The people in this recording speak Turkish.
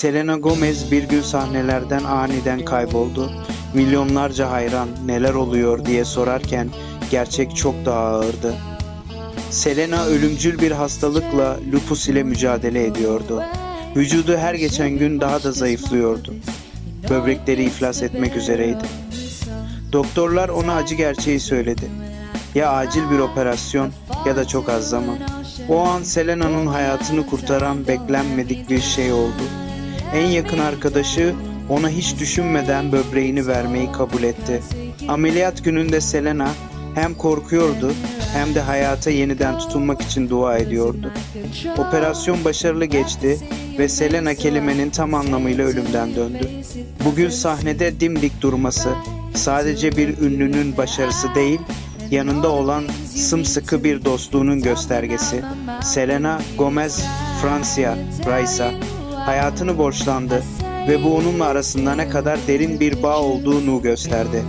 Selena Gomez bir gün sahnelerden aniden kayboldu. Milyonlarca hayran neler oluyor diye sorarken gerçek çok daha ağırdı. Selena ölümcül bir hastalıkla lupus ile mücadele ediyordu. Vücudu her geçen gün daha da zayıflıyordu. Böbrekleri iflas etmek üzereydi. Doktorlar ona acı gerçeği söyledi. Ya acil bir operasyon ya da çok az zaman. O an Selena'nın hayatını kurtaran beklenmedik bir şey oldu. En yakın arkadaşı ona hiç düşünmeden böbreğini vermeyi kabul etti. Ameliyat gününde Selena hem korkuyordu hem de hayata yeniden tutunmak için dua ediyordu. Operasyon başarılı geçti ve Selena kelimenin tam anlamıyla ölümden döndü. Bugün sahnede dimdik durması sadece bir ünlünün başarısı değil, yanında olan sımsıkı bir dostluğunun göstergesi. Selena Gomez Francia Raisa hayatını borçlandı ve bu onunla arasında ne kadar derin bir bağ olduğunu gösterdi.